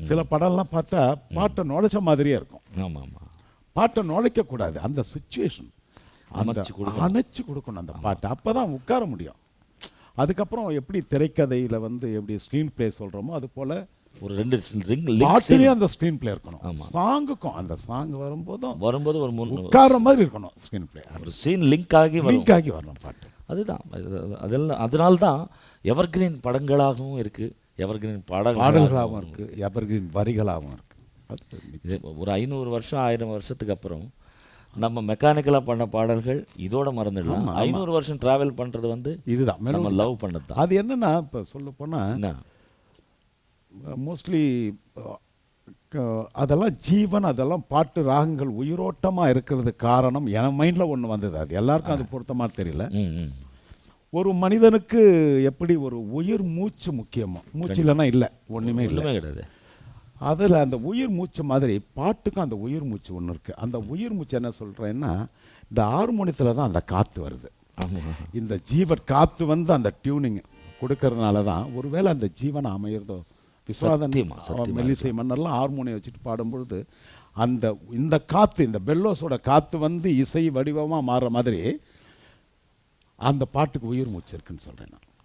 சில படம்லாம் பார்த்தா பாட்டை நுழைச்ச மாதிரியே இருக்கும். ஆமாம். ஆமாம் பாட்டை நுழைக்க கூடாது அந்த சுச்சுவேஷன் அமைச்சு கொடுக்கணும். அணைச்சு கொடுக்கணும் அந்த பாட்டை. அப்போ தான் உட்கார முடியும். அதுக்கப்புறம் எப்படி திரைக்கதையில் வந்து எப்படி ஸ்க்ரீன் ப்ளே சொல்கிறோமோ அது போல் ஒரு ரெண்டு ரிங் லிங்க்ஸ் பாட்டிலேயே அந்த ஸ்க்ரீன் ப்ளே இருக்கணும். சாங்குக்கும் அந்த சாங் வரும்போதும் வரும்போது ஒரு மூணு உட்கார மாதிரி இருக்கணும் ஸ்க்ரீன் ப்ளே ஒரு சீன் லிங்க் ஆகி லிங்க் ஆகி வரணும் பாட்டு. அதுதான். அது- அதெல்லாம் அதனால தான் எவர்கிரீன் படங்களாகவும் இருக்கு. எவர்கிரீன் பாடல்களாகவும் பாடல்களாகவும் இருக்கு. எவர்கிரீன் வரிகளாகவும் இருக்கு. அது இது ஒரு ஐநூறு வருஷம் ஆயிரம் வருஷத்துக்கு அப்புறம் நம்ம மெக்கானிக்கலாக பண்ண பாடல்கள் இதோட மறந்துடலாம். ஐநூறு வருஷம் டிராவல் பண்றது வந்து இதுதான். நம்ம. லவ் பண்ணது அது என்னன்னா இப்போ சொல்ல போனால் மோஸ்ட்லி அதெல்லாம் ஜீவன் அதெல்லாம் பாட்டு ராகங்கள் உயிரோட்டமாக இருக்கிறது காரணம் என் மைண்டில் ஒன்று வந்தது. அது எல்லாருக்கும் அது பொருத்தமாக தெரியல. ஒரு மனிதனுக்கு எப்படி ஒரு உயிர் மூச்சு முக்கியமோ? மூச்சு இல்லைன்னா இல்லை ஒன்றுமே இல்லை. கிடையாது. அதில் அந்த உயிர் மூச்சு மாதிரி பாட்டுக்கும் அந்த உயிர் மூச்சு ஒன்று இருக்குது அந்த உயிர் மூச்சு என்ன சொல்கிறேன்னா இந்த ஹார்மோனியத்தில் தான் அந்த காற்று வருது. இந்த ஜீவன் காற்று வந்து அந்த டியூனிங் கொடுக்கறதுனால தான் ஒருவேளை அந்த ஜீவன் அமையிறதோ விஸ்வாதன் மெல்லிசை மன்னர்லாம் ஹார்மோனியம் வச்சுட்டு பாடும்பொழுது அந்த இந்த காற்று இந்த பெல்லோஸோட காற்று வந்து இசை வடிவமாக மாறுற மாதிரி அந்த பாட்டுக்கு உயிர் மூச்சு இருக்குன்னு சொல்கிறேன் நான்.